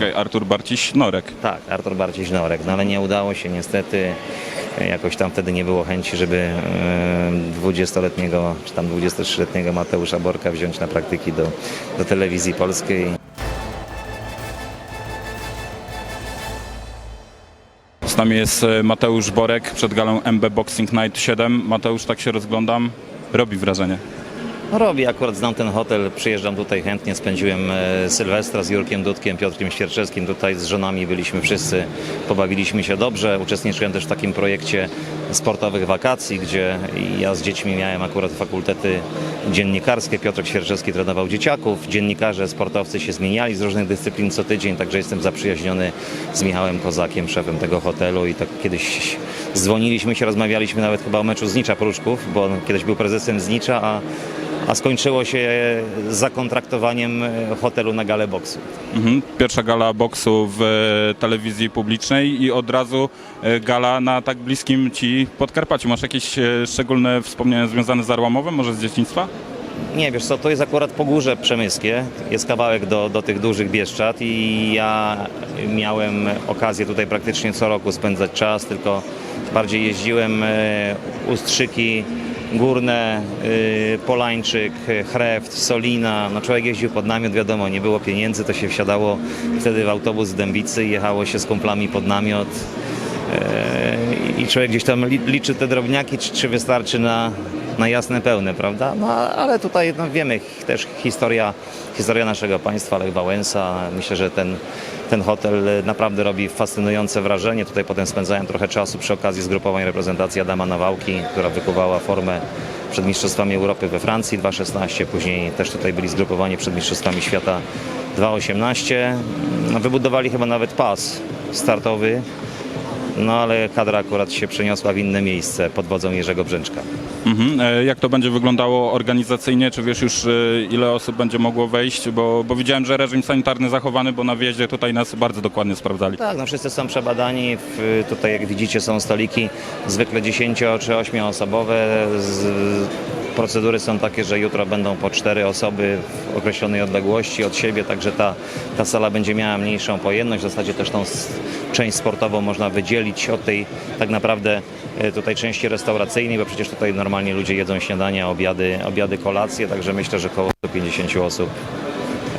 Okej, Artur Barciś-Norek. Tak, Artur Barciś-Norek, no ale nie udało się niestety. Jakoś tam wtedy nie było chęci, żeby e, 20-letniego czy tam 23-letniego Mateusza Borka wziąć na praktyki do, do telewizji polskiej. Z nami jest e, Mateusz Borek przed galą MB Boxing Night 7. Mateusz, tak się rozglądam, robi wrażenie. No robi, akurat znam ten hotel, przyjeżdżam tutaj chętnie, spędziłem e, Sylwestra z Jurkiem Dudkiem, Piotrkiem Świerczewskim, tutaj z żonami byliśmy wszyscy, pobawiliśmy się dobrze, uczestniczyłem też w takim projekcie sportowych wakacji, gdzie ja z dziećmi miałem akurat fakultety dziennikarskie, Piotrek Świerczewski trenował dzieciaków, dziennikarze, sportowcy się zmieniali z różnych dyscyplin co tydzień, także jestem zaprzyjaźniony z Michałem Kozakiem, szefem tego hotelu i tak kiedyś dzwoniliśmy się, rozmawialiśmy nawet chyba o meczu Znicza Pruszków, bo on kiedyś był prezesem Znicza, a a skończyło się zakontraktowaniem e, hotelu na galę boksu. Mhm. Pierwsza gala boksu w e, telewizji publicznej i od razu e, gala na tak bliskim ci Podkarpaciu. Masz jakieś szczególne wspomnienia związane z Arłamowem, może z dzieciństwa? Nie, wiesz co, to jest akurat Pogórze Przemyskie, jest kawałek do, do tych dużych Bieszczad i ja miałem okazję tutaj praktycznie co roku spędzać czas, tylko bardziej jeździłem Ustrzyki, Górne, y, Polańczyk, Chreft, Solina. No człowiek jeździł pod namiot, wiadomo, nie było pieniędzy, to się wsiadało wtedy w autobus z Dębicy i jechało się z kumplami pod namiot. E, I człowiek gdzieś tam li- liczy te drobniaki, czy, czy wystarczy na, na jasne pełne, prawda? No ale tutaj no, wiemy też historia, historia naszego państwa, Lech Wałęsa. Myślę, że ten, ten hotel naprawdę robi fascynujące wrażenie. Tutaj potem spędzałem trochę czasu przy okazji zgrupowań reprezentacji Adama Nawałki, która wykuwała formę przed Mistrzostwami Europy we Francji 2.16. Później też tutaj byli zgrupowani przed Mistrzostwami Świata 2.18. No, wybudowali chyba nawet pas startowy no ale kadra akurat się przeniosła w inne miejsce pod wodzą Jerzego Brzęczka. Mhm. E, Jak to będzie wyglądało organizacyjnie? Czy wiesz już e, ile osób będzie mogło wejść? Bo, bo widziałem, że reżim sanitarny zachowany, bo na wjeździe tutaj nas bardzo dokładnie sprawdzali. Tak, no wszyscy są przebadani. W, tutaj jak widzicie są stoliki zwykle 10 czy 8 osobowe. Z, procedury są takie, że jutro będą po 4 osoby w określonej odległości od siebie, także ta, ta sala będzie miała mniejszą pojemność. W zasadzie też tą s- część sportową można wydzielić od tej tak naprawdę e, tutaj części restauracyjnej, bo przecież tutaj normalnie ludzie jedzą śniadania, obiady, obiady, kolacje, także myślę, że około 150 osób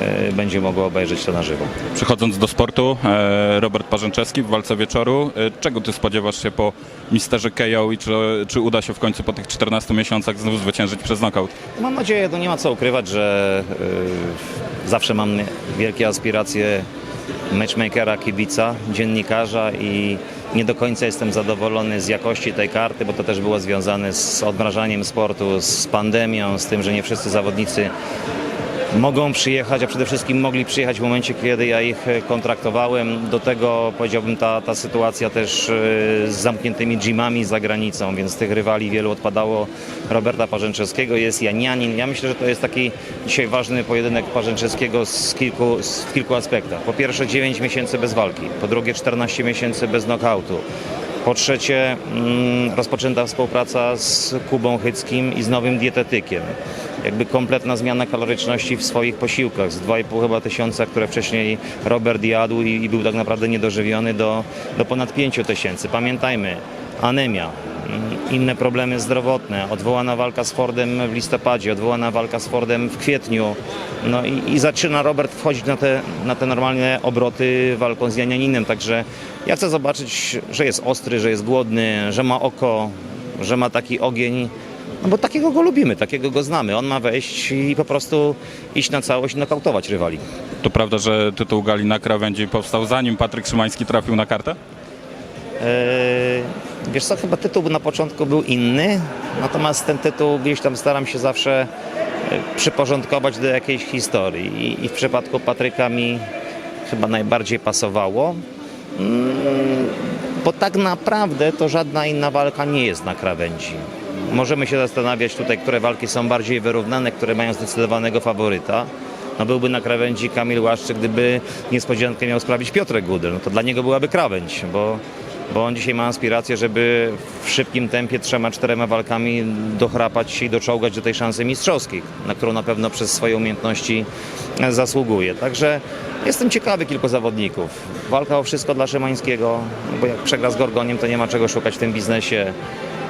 e, będzie mogło obejrzeć to na żywo. Przechodząc do sportu, e, Robert Parzęczewski w walce wieczoru. Czego ty spodziewasz się po misterze KO i czy, czy uda się w końcu po tych 14 miesiącach znów zwyciężyć przez knockout? Mam nadzieję, no nie ma co ukrywać, że zawsze mam wielkie aspiracje matchmakera, kibica, dziennikarza i nie do końca jestem zadowolony z jakości tej karty, bo to też było związane z odmrażaniem sportu, z pandemią, z tym, że nie wszyscy zawodnicy mogą przyjechać, a przede wszystkim mogli przyjechać w momencie, kiedy ja ich e, kontraktowałem. Do tego powiedziałbym ta, ta sytuacja też e, z zamkniętymi gymami za granicą, więc tych rywali wielu odpadało. Roberta Parzęczewskiego jest Janianin. Ja myślę, że to jest taki dzisiaj ważny pojedynek Parzęczewskiego z kilku, z, w kilku aspektach. Po pierwsze 9 miesięcy bez walki, po drugie 14 miesięcy bez knockoutu. Po trzecie, mm, rozpoczęta współpraca z Kubą Chyckim i z nowym dietetykiem. Jakby kompletna zmiana kaloryczności w swoich posiłkach. Z 2,5 chyba tysiąca, które wcześniej Robert jadł i, i był tak naprawdę niedożywiony do, do ponad 5 tysięcy. Pamiętajmy, anemia, mm, inne problemy zdrowotne, odwołana walka z Fordem w listopadzie, odwołana walka z Fordem w kwietniu. No i, i zaczyna Robert wchodzić na te, na te normalne obroty walką z Janianinem, także ja chcę zobaczyć, że jest ostry, że jest głodny, że ma oko, że ma taki ogień, no bo takiego go lubimy, takiego go znamy. On ma wejść i po prostu iść na całość i nokautować rywali. To prawda, że tytuł gali na krawędzi powstał zanim Patryk Szymański trafił na kartę? Eee, wiesz co, chyba tytuł na początku był inny, natomiast ten tytuł gdzieś tam staram się zawsze e, przyporządkować do jakiejś historii i, i w przypadku Patryka mi chyba najbardziej pasowało, mm, bo tak naprawdę to żadna inna walka nie jest na krawędzi. Możemy się zastanawiać tutaj, które walki są bardziej wyrównane, które mają zdecydowanego faworyta. No byłby na krawędzi Kamil Łaszczyk, gdyby niespodziankę miał sprawić Piotrek Gudel. No to dla niego byłaby krawędź, bo bo on dzisiaj ma aspirację, żeby w szybkim tempie trzema, czterema walkami dochrapać się i doczołgać do tej szansy mistrzowskiej, na którą na pewno przez swoje umiejętności zasługuje. Także jestem ciekawy kilku zawodników. Walka o wszystko dla Szymańskiego, no bo jak przegra z Gorgoniem, to nie ma czego szukać w tym biznesie.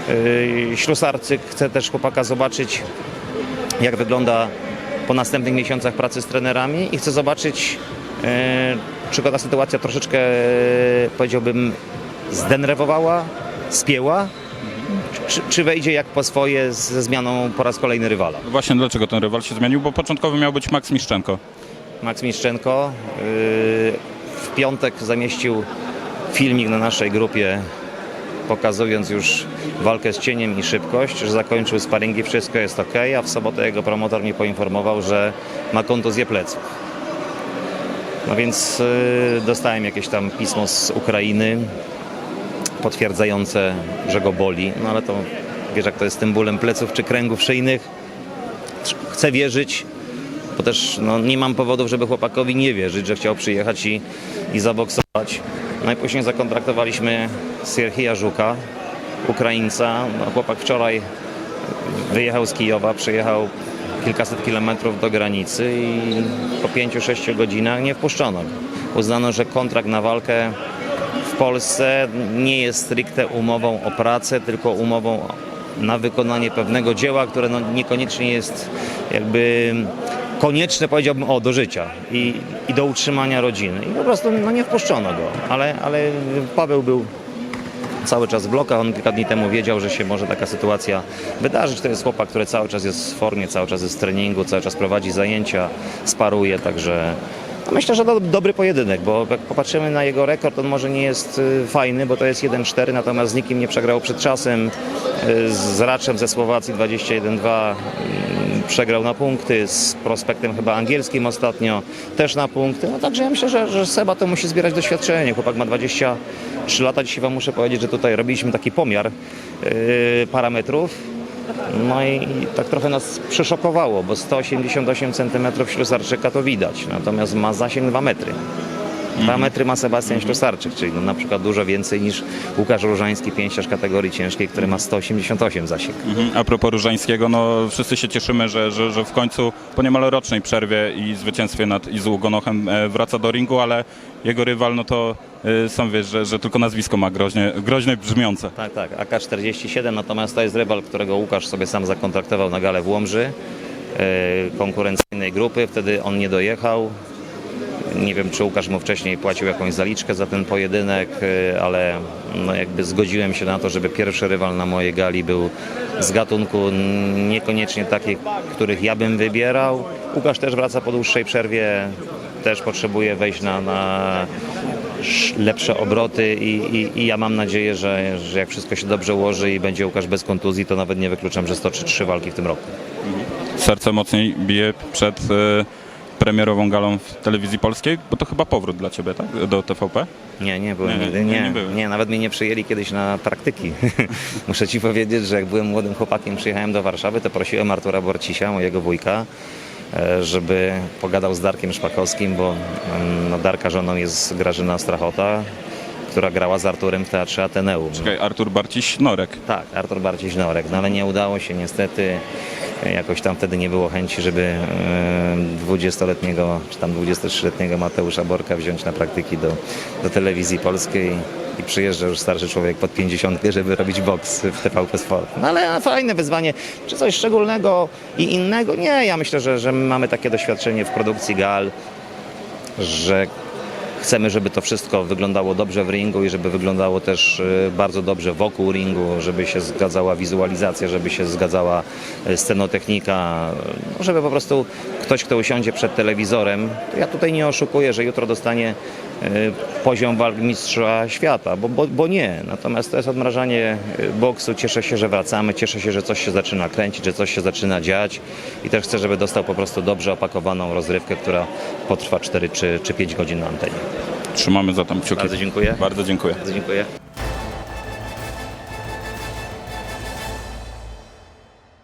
Yy, Ślusarczyk chce też chłopaka zobaczyć, jak wygląda po następnych miesiącach pracy z trenerami i chcę zobaczyć, e, czy go ta sytuacja troszeczkę, e, powiedziałbym, zdenerwowała, spięła, czy, czy wejdzie jak po swoje ze zmianą po raz kolejny rywala. Właśnie dlaczego ten rywal się zmienił? Bo początkowo miał być Max Miszczenko. Max Miszczenko yy, w piątek zamieścił filmik na naszej grupie pokazując już walkę z cieniem i szybkość, że zakończył sparingi, wszystko jest ok, a w sobotę jego promotor mnie poinformował, że ma kontuzję pleców. No więc yy, dostałem jakieś tam pismo z Ukrainy potwierdzające, że go boli, no ale to wiesz jak to jest z tym bólem pleców czy kręgów szyjnych. Chcę wierzyć, bo też no, nie mam powodów, żeby chłopakowi nie wierzyć, że chciał przyjechać i, i zaboksować. No i później zakontraktowaliśmy Sierhija Żuka, Ukraińca. No, chłopak wczoraj wyjechał z Kijowa, przyjechał kilkaset kilometrów do granicy i po 5-6 godzinach nie wpuszczono go. Uznano, że kontrakt na walkę w Polsce nie jest stricte umową o pracę, tylko umową na wykonanie pewnego dzieła, które no niekoniecznie jest jakby konieczne, powiedziałbym, o, do życia i, i do utrzymania rodziny. I po prostu no, nie wpuszczono go, ale, ale Paweł był cały czas w blokach. On kilka dni temu wiedział, że się może taka sytuacja wydarzyć. To jest chłopak, który cały czas jest w formie, cały czas jest w treningu, cały czas prowadzi zajęcia, sparuje, także no myślę, że do, dobry pojedynek, bo jak popatrzymy na jego rekord, on może nie jest y, fajny, bo to jest 1-4, natomiast z nikim nie przegrał przed czasem. Y, Z Raczem ze Słowacji 21-2 mm, przegrał na punkty, z prospektem chyba angielskim ostatnio też na punkty. No także ja myślę, że, że Seba to musi zbierać doświadczenie. Chłopak ma 23 lata. Dzisiaj wam muszę powiedzieć, że tutaj robiliśmy taki pomiar yy, parametrów. No i, tak trochę nas przeszokowało, bo 188 cm ślusarczyka to widać, natomiast ma zasięg 2 metry. 2 metry ma Sebastian Ślusarczyk, czyli no na przykład dużo więcej niż Łukasz Różański, pięściarz kategorii ciężkiej, który ma 188 zasięg. Mhm. A propos Różańskiego, no wszyscy się cieszymy, że, że, że w końcu po niemal rocznej przerwie i zwycięstwie nad Izu Gonochem e, wraca do ringu, ale jego rywal, no to e, sam wiesz, że, że tylko nazwisko ma groźnie, groźne brzmiące. Tak, tak, AK-47, natomiast to jest rywal, którego Łukasz sobie sam zakontraktował na galę w Łomży, e, konkurencyjnej grupy, wtedy on nie dojechał. Nie wiem, czy Łukasz mu wcześniej płacił jakąś zaliczkę za ten pojedynek, e, ale no jakby zgodziłem się na to, żeby pierwszy rywal na mojej gali był z gatunku niekoniecznie takich, których ja bym wybierał. Łukasz też wraca po dłuższej przerwie, też potrzebuje wejść na, na sz- lepsze obroty i, i, i ja mam nadzieję, że, że jak wszystko się dobrze ułoży i będzie Łukasz bez kontuzji, to nawet nie wykluczam, że stoczy trzy walki w tym roku. Serce mocniej bije przed e, premierową galą w telewizji polskiej, bo to chyba powrót dla ciebie, tak? Do TVP? Nie, nie byłem Nie, nigdy. nie, Nie, nie nie, nawet mnie nie przyjęli kiedyś na praktyki. Muszę ci powiedzieć, że jak byłem młodym chłopakiem, przyjechałem do Warszawy, to prosiłem Artura Borcisia, mojego wujka, e, żeby pogadał z Darkiem Szpakowskim, bo mm, no, Darka żoną jest Grażyna Strachota, która grała z Arturem w Teatrze Ateneum. Czekaj, Artur Barciś-Norek. Tak, Artur Barciś Norek, no ale nie udało się niestety. Jakoś tam wtedy nie było chęci, żeby e, 20-letniego czy tam 23-letniego Mateusza Borka wziąć na praktyki do, do telewizji polskiej i przyjeżdża już starszy człowiek pod 50, żeby robić boks w TVP Sport. No ale fajne wyzwanie. Czy coś szczególnego i innego? Nie, ja myślę, że, że mamy takie doświadczenie w produkcji gal, że Chcemy, żeby to wszystko wyglądało dobrze w ringu i żeby wyglądało też e, bardzo dobrze wokół ringu, żeby się zgadzała wizualizacja, żeby się zgadzała e, scenotechnika, no, żeby po prostu ktoś, kto usiądzie przed telewizorem, ja tutaj nie oszukuję, że jutro dostanie poziom walk mistrza świata, bo, bo, bo nie. Natomiast to jest odmrażanie boksu. Cieszę się, że wracamy, cieszę się, że coś się zaczyna kręcić, że coś się zaczyna dziać i też chcę, żeby dostał po prostu dobrze opakowaną rozrywkę, która potrwa 4 czy, czy 5 godzin na antenie. Trzymamy zatem kciuki. Bardzo dziękuję. Bardzo dziękuję. Bardzo dziękuję.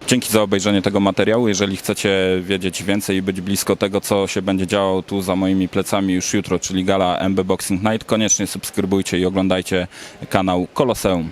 Dzięki za obejrzenie tego materiału. Jeżeli chcecie wiedzieć więcej i być blisko tego, co się będzie działo tu za moimi plecami już jutro, czyli gala MB Boxing Night, koniecznie subskrybujcie i oglądajcie kanał Koloseum.